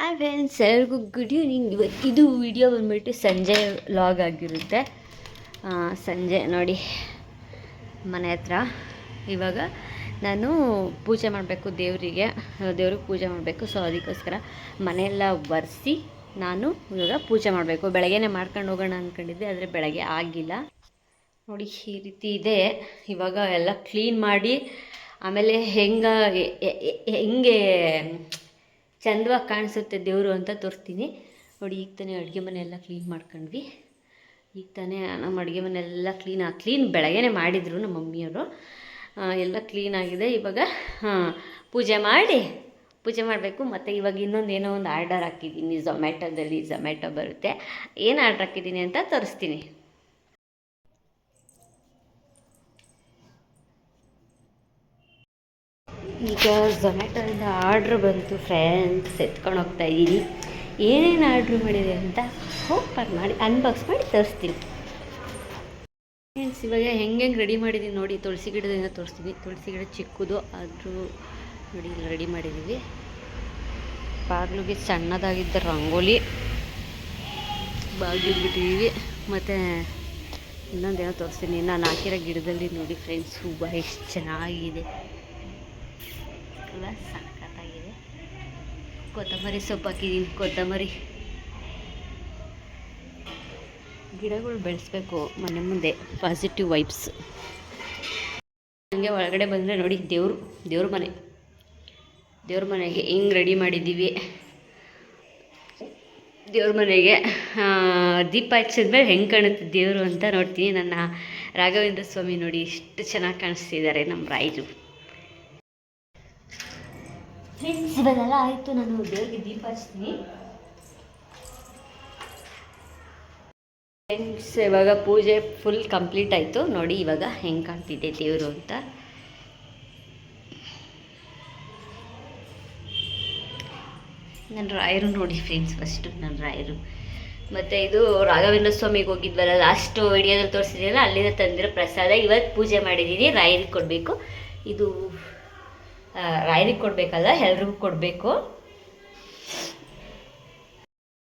Hi friends ಎಲ್ಲರಿಗೂ good evening ಇವತ್ತು ಇದು ವಿಡಿಯೋ ಬಂದುಬಿಟ್ಟು ಸಂಜೆ ಲಾಗ್ ಆಗಿರುತ್ತೆ. ಸಂಜೆ ನೋಡಿ, ಮನೆ ಹತ್ರ. ಇವಾಗ ನಾನು ಪೂಜೆ ಮಾಡಬೇಕು ದೇವರಿಗೆ. ದೇವ್ರಿಗೆ ಪೂಜೆ ಮಾಡಬೇಕು ಸೊ ಅದಕ್ಕೋಸ್ಕರ ಮನೆಯೆಲ್ಲ ಒರೆಸಿ ನಾನು ಇವಾಗ ಪೂಜೆ ಮಾಡಬೇಕು. ಬೆಳಗ್ಗೆನೇ ಮಾಡ್ಕೊಂಡು ಹೋಗೋಣ ಅಂದ್ಕೊಂಡಿದ್ದೆ ಆದರೆ ಬೆಳಗ್ಗೆ ಆಗಿಲ್ಲ. ನೋಡಿ, ಈ ರೀತಿ ಇದೆ. ಇವಾಗ ಎಲ್ಲ ಕ್ಲೀನ್ ಮಾಡಿ, ಆಮೇಲೆ ಹೆಂಗ ಹೆಂಗೆ ಚಂದವಾಗಿ ಕಾಣಿಸುತ್ತೆ ದೇವರು ಅಂತ ತೋರಿಸ್ತೀನಿ. ನೋಡಿ, ಈಗ ತಾನೇ ಅಡುಗೆ ಮನೆ ಎಲ್ಲ ಕ್ಲೀನ್ ಮಾಡ್ಕೊಂಡ್ವಿ. ಈಗ ತಾನೇ ನಮ್ಮ ಅಡುಗೆ ಮನೆ ಎಲ್ಲ ಕ್ಲೀನ್ ಕ್ಲೀನ್ ಬೆಳಗ್ಗೆನೇ ಮಾಡಿದರು ನಮ್ಮ ಮಮ್ಮಿಯವರು. ಎಲ್ಲ ಕ್ಲೀನ್ ಆಗಿದೆ. ಇವಾಗ ಪೂಜೆ ಮಾಡಿ, ಪೂಜೆ ಮಾಡಬೇಕು. ಮತ್ತು ಇವಾಗ ಇನ್ನೊಂದು ಏನೋ ಒಂದು ಆರ್ಡರ್ ಹಾಕಿದ್ದೀನಿ. ಝೊಮ್ಯಾಟೋದಲ್ಲಿ ಝೊಮ್ಯಾಟೊ ಬರುತ್ತೆ. ಏನು ಆರ್ಡ್ರ್ ಹಾಕಿದ್ದೀನಿ ಅಂತ ತೋರಿಸ್ತೀನಿ. ಈಗ ಝೊಮ್ಯಾಟೊಯಿಂದ ಆರ್ಡ್ರ್ ಬಂತು ಫ್ರೆಂಡ್ಸ್ ಎತ್ಕೊಂಡು ಹೋಗ್ತಾ ಇದ್ದೀನಿ. ಏನೇನು ಆರ್ಡ್ರ್ ಮಾಡಿದೆ ಅಂತ ಓಪನ್ ಮಾಡಿ ಅನ್ಬಾಕ್ಸ್ ಮಾಡಿ ತೋರಿಸ್ತೀನಿ. ಫ್ರೆಂಡ್ಸ್ ಇವಾಗ ಹೆಂಗೆ ಹೆಂಗೆ ರೆಡಿ ಮಾಡಿದ್ದೀನಿ ನೋಡಿ, ತುಳಸಿ ಗಿಡದಿಂದ ತೋರಿಸ್ತೀನಿ. ತುಳಸಿ ಗಿಡ ಚಿಕ್ಕದು, ಆದರೂ ನೋಡಿ ಇಲ್ಲಿ ರೆಡಿ ಮಾಡಿದ್ದೀವಿ ಬಾಗಿಲಿಗೆ ಸಣ್ಣದಾಗಿದ್ದ ರಂಗೋಲಿ ಬಾಗಿಲು ಬಿಟ್ಟಿದ್ದೀವಿ ಮತ್ತು ಇನ್ನೊಂದೇನೋ ತೋರಿಸ್ತೀನಿ. ನಾನು ಹಾಕಿರೋ ಗಿಡದಲ್ಲಿ ನೋಡಿ ಫ್ರೆಂಡ್ಸ್ ಹೂವು ಎಷ್ಟು ಚೆನ್ನಾಗಿದೆ. ಸಖತ್ತಾಗಿದೆ. ಕೊತ್ತಂಬರಿ ಸೊಪ್ಪು ಹಾಕಿದ್ದೀನಿ ಕೊತ್ತಂಬರಿ. ಗಿಡಗಳು ಬೆಳೆಸ್ಬೇಕು ಮನೆ ಮುಂದೆ ಪಾಸಿಟಿವ್ ವೈಬ್ಸ್ ಹಂಗೆ ಒಳಗಡೆ ಬಂದರೆ ನೋಡಿ ದೇವರು, ದೇವ್ರ ಮನೆ. ದೇವ್ರ ಮನೆಗೆ ಹಿಂಗೆ ರೆಡಿ ಮಾಡಿದ್ದೀವಿ. ದೇವ್ರ ಮನೆಗೆ ದೀಪ ಹಚ್ಚಿದ್ಮೇಲೆ ಹೆಂಗೆ ಕಾಣುತ್ತೆ ದೇವರು ಅಂತ ನೋಡ್ತೀನಿ. ನನ್ನ ರಾಘವೇಂದ್ರ ಸ್ವಾಮಿ ನೋಡಿ ಎಷ್ಟು ಚೆನ್ನಾಗಿ ಕಾಣಿಸ್ತಿದ್ದಾರೆ ನಮ್ಮ ರಾಯರು. ಫ್ರೆಂಡ್ಸ್ ಇವಾಗೆಲ್ಲ ಆಯಿತು, ನಾನು ದೇವ್ರಿಗೆ ದೀಪ ಹಚ್ತೀನಿ. ಫ್ರೆಂಡ್ಸ್ ಇವಾಗ ಪೂಜೆ ಫುಲ್ ಕಂಪ್ಲೀಟ್ ಆಯಿತು. ನೋಡಿ, ಇವಾಗ ಹೆಂಗೆ ಕಾಣ್ತಿದೆ ದೇವರು ಅಂತ. ನನ್ನ ರಾಯರು ನೋಡಿ ಫ್ರೆಂಡ್ಸ್ ಫಸ್ಟು ನನ್ನ ರಾಯರು. ಮತ್ತು ಇದು ರಾಘವೇಂದ್ರ ಸ್ವಾಮಿಗೆ ಹೋಗಿದ್ವಲ್ಲ ಲಾಸ್ಟು ವಿಡಿಯೋದಲ್ಲಿ ತೋರಿಸಿದ್ರಲ್ಲ ಅಲ್ಲಿಂದ ತಂದಿರೋ ಪ್ರಸಾದ ಇವತ್ತು ಪೂಜೆ ಮಾಡಿದ್ದೀನಿ ರಾಯರಿಗೆ ಕೊಡಬೇಕು. ಇದು ರಾಯರಿಗೆ ಕೊಡಬೇಕಲ್ಲ, ಎಲ್ರಿಗೂ ಕೊಡಬೇಕು.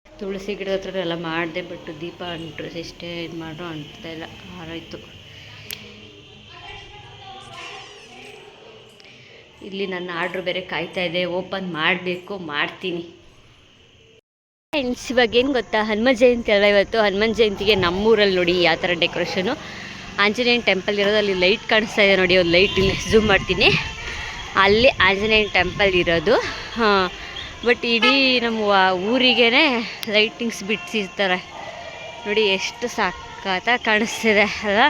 ತುಳಸಿ ಗಿಡದ ಹತ್ರ ಎಲ್ಲ ಮಾಡಿದೆ ಬಟ್ ದೀಪ ಅಂಟ್ರು, ಇಷ್ಟೇ ಇದು ಮಾಡ್ರು, ಅಂಟ್ತಾ ಇಲ್ಲ ಹಾರಾಯ್ತು ಇಲ್ಲಿ ನನ್ನ ಆರ್ಡ್ರ್ ಬೇರೆ ಕಾಯ್ತಾ ಇದೆ, ಓಪನ್ ಮಾಡಬೇಕು, ಮಾಡ್ತೀನಿ. ಫ್ರೆಂಡ್ಸ್ ಇವಾಗ ಏನು ಗೊತ್ತಾ? ಹನುಮ ಜಯಂತಿ ಅಲ್ಲ ಇವತ್ತು? ಹನುಮನ್ ಜಯಂತಿಗೆ ನಮ್ಮೂರಲ್ಲಿ ನೋಡಿ ಯಾವ ಥರ ಡೆಕೋರೇಷನು ಆಂಜನೇಯನ ಟೆಂಪಲ್ ಇರೋದು, ಅಲ್ಲಿ ಲೈಟ್ ಕಾಣಿಸ್ತಾ ಇದೆ ನೋಡಿ, ಒಂದು ಲೈಟ್ ಇಲ್ಲಿ ಝೂಮ್ ಮಾಡ್ತೀನಿ. ಅಲ್ಲಿ ಆಂಜನೇಯನ ಟೆಂಪಲ್ ಇರೋದು. ಬಟ್ ಇಡೀ ನಮ್ಮ ಊರಿಗೇ ಲೈಟಿಂಗ್ಸ್ ಬಿಡಿಸಿರ್ತಾರೆ. ನೋಡಿ ಎಷ್ಟು ಸಖತ್ತ ಕಾಣಿಸ್ತಿದೆ ಅಲ್ಲ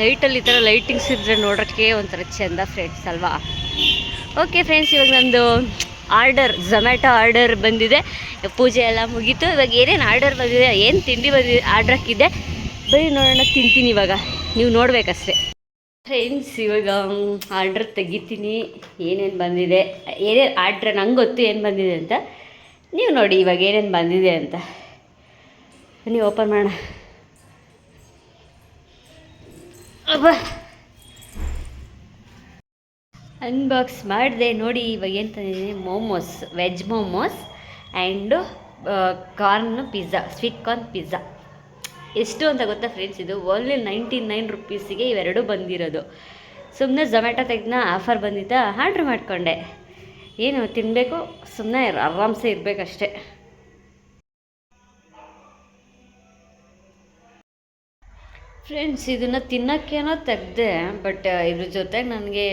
ನೈಟಲ್ಲಿ ಈ ಥರ ಲೈಟಿಂಗ್ಸ್ ಇದ್ದರೆ ನೋಡೋಕ್ಕೆ ಒಂಥರ ಚೆಂದ ಫ್ರೆಂಡ್ಸ್ ಅಲ್ವಾ? ಓಕೆ ಫ್ರೆಂಡ್ಸ್ ಇವಾಗ ನಂದು ಆರ್ಡರ್ ಝೊಮ್ಯಾಟೊ ಆರ್ಡರ್ ಬಂದಿದೆ. ಪೂಜೆ ಎಲ್ಲ ಮುಗೀತು. ಇವಾಗ ಏನೇನು ಆರ್ಡರ್ ಬಂದಿದೆ, ಏನು ತಿಂಡಿ ಬಂದಿದೆ ಆರ್ಡರ್ ಹಾಕಿದ್ದೆ ಬರೀ ನೋಡೋಣ, ತಿಂತೀನಿ ಇವಾಗ. ನೀವು ನೋಡಬೇಕಷ್ಟೆ. ಫ್ರೆಂಡ್ಸ್ ಇವಾಗ ಆರ್ಡ್ರ್ ತೆಗಿತೀನಿ. ಏನೇನು ಬಂದಿದೆ, ಏನೇನು ಆರ್ಡ್ರ್ ನಂಗೆ ಗೊತ್ತು ಏನು ಬಂದಿದೆ ಅಂತ. ನೀವು ನೋಡಿ ಇವಾಗ ಏನೇನು ಬಂದಿದೆ ಅಂತ. ನೀವು ಓಪನ್ ಮಾಡೋಣ. ಅಬ್ಬಾ! ಅನ್ಬಾಕ್ಸ್ ಮಾಡಿದೆ ನೋಡಿ, ಇವಾಗ ಏನು ತಂದಿದ್ದೀನಿ? Momos veg momos and corn pizza sweet corn pizza ಎಷ್ಟು ಅಂತ ಗೊತ್ತಾ ಫ್ರೆಂಡ್ಸ್ ಇದು? ಓನ್ಲಿ ನೈಂಟಿ ನೈನ್ ರುಪೀಸಿಗೆ ಇವೆರಡು ಬಂದಿರೋದು. ಸುಮ್ಮನೆ ಝೊಮ್ಯಾಟೊ ತೆಗ್ದ ಆಫರ್ ಬಂದಿದ್ದ ಆರ್ಡ್ರ್ ಮಾಡಿಕೊಂಡೆ. ಏನು ತಿನ್ನಬೇಕು ಸುಮ್ಮನೆ ಆರಾಮ್ಸೆ ಇರಬೇಕಷ್ಟೆ. ಫ್ರೆಂಡ್ಸ್ ಇದನ್ನು ತಿನ್ನೋಕ್ಕೇನೋ ತೆಗ್ದೆ ಬಟ್ ಇದ್ರ ಜೊತೆಗೆ ನನಗೆ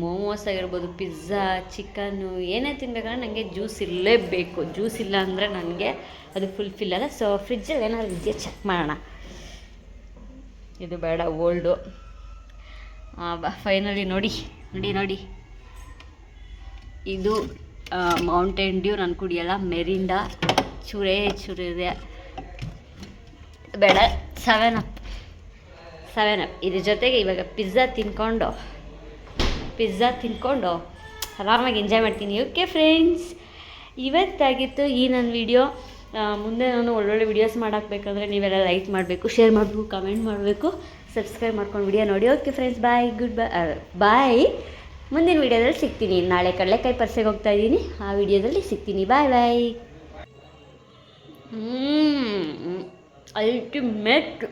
ಮೋಮೋಸ್ ಆಗಿರ್ಬೋದು ಪಿಜ್ಜಾ ಚಿಕನ್ನು ಏನೇ ತಿನ್ಬೇಕಂದ್ರೆ ನನಗೆ ಜ್ಯೂಸ್ ಇರಲೇಬೇಕು. ಜ್ಯೂಸ್ ಇಲ್ಲ ಅಂದರೆ ನನಗೆ ಅದು ಫುಲ್ಫಿಲ್ ಅಲ್ಲ ಸೊ ಫ್ರಿಜ್ಜಲ್ಲಿ ಏನಾದ್ರು ಇದೆಯಾ ಚೆಕ್ ಮಾಡೋಣ. ಇದು ಬೇಡ ಓಲ್ಡು ಫೈನಲಿ ನೋಡಿ ನೋಡಿ ನೋಡಿ. ಇದು ಮೌಂಟೇನ್ ಡ್ಯೂ ನಾನು ಕುಡಿಯಲ್ಲ. ಮೆರಿಂಡಾ ಚೂರೇ ಚೂರಿದೆ ಬೇಡ ಸೆವೆನ್ ಅಪ್ ಸೆವೆನ್ ಅಪ್. ಇದ್ರ ಜೊತೆಗೆ ಇವಾಗ ಪಿಜ್ಜಾ ತಿನ್ಕೊಂಡು ಪಿಜ್ಜಾ ತಿನ್ಕೊಂಡು ಆರಾಮಾಗಿ ಎಂಜಾಯ್ ಮಾಡ್ತೀನಿ. ಓಕೆ ಫ್ರೆಂಡ್ಸ್ ಇವತ್ತಾಗಿತ್ತು ಈ ನನ್ನ ವಿಡಿಯೋ ಮುಂದೆ ನಾನು ಒಳ್ಳೊಳ್ಳೆ ವೀಡಿಯೋಸ್ ಮಾಡಾಕಬೇಕಂದ್ರೆ ನೀವೆಲ್ಲ ಲೈಕ್ ಮಾಡಬೇಕು ಶೇರ್ ಮಾಡಬೇಕು ಕಮೆಂಟ್ ಮಾಡಬೇಕು ಸಬ್ಸ್ಕ್ರೈಬ್ ಮಾಡ್ಕೊಂಡು ವಿಡಿಯೋ ನೋಡಿ. Okay friends bye goodbye bye ಮುಂದಿನ ವೀಡಿಯೋದಲ್ಲಿ ಸಿಗ್ತೀನಿ. ನಾಳೆ ಕಡಲೆಕಾಯಿ ಪರ್ಸೆಗೆ ಹೋಗ್ತಾ ಇದ್ದೀನಿ. ಆ ವಿಡಿಯೋದಲ್ಲಿ ಸಿಗ್ತೀನಿ. ಬಾಯ್ ಬಾಯ್ ಅಲ್ಟಿಮೇಟ್